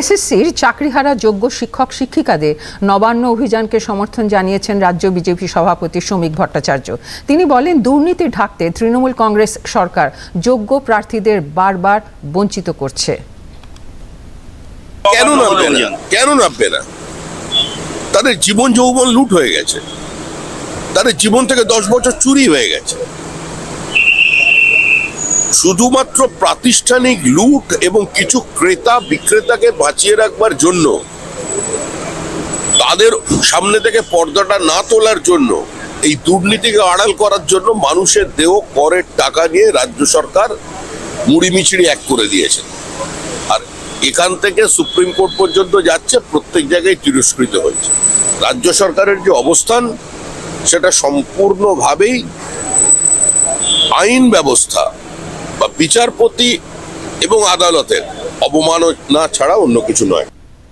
এসএসসির চাকরিহারা যোগ্য শিক্ষক শিক্ষিকাদের নবান্ন অভিযানকে সমর্থন জানিয়েছেন রাজ্য বিজেপি সভাপতি শ্রমিক ভট্টাচার্য। তিনি বলেন দুর্নীতি ঢাকতে তৃণমূল কংগ্রেস সরকার যোগ্য প্রার্থীদের বারবার বঞ্চিত করছে। কেন নামবে না? কেন নামবে না? তাদের জীবন যৌবন লুট হয়ে গেছে। তাদের জীবন থেকে দশ বছর চুরি হয়ে গেছে। শুধুমাত্র প্রাতিষ্ঠানিক লুট এবং কিছু ক্রেতা বিক্রেতাকে বাঁচিয়ে রাখবার জন্য। তাদের সামনে থেকে পর্দাটা না তোলার জন্য, এই দুর্নীতিকে আড়াল করার জন্য মানুষের দেহ, করের টাকা নিয়ে রাজ্য সরকার মুড়ি এক করে দিয়েছে। আর এখান থেকে সুপ্রিম কোর্ট পর্যন্ত যাচ্ছে, প্রত্যেক জায়গায় তিরস্কৃত হয়েছে। রাজ্য সরকারের যে অবস্থান, সেটা সম্পূর্ণভাবেই আইন ব্যবস্থা বিচারপতি এবং আদালতের। অবমাননা ছাড়া অন্য কিছু নয়।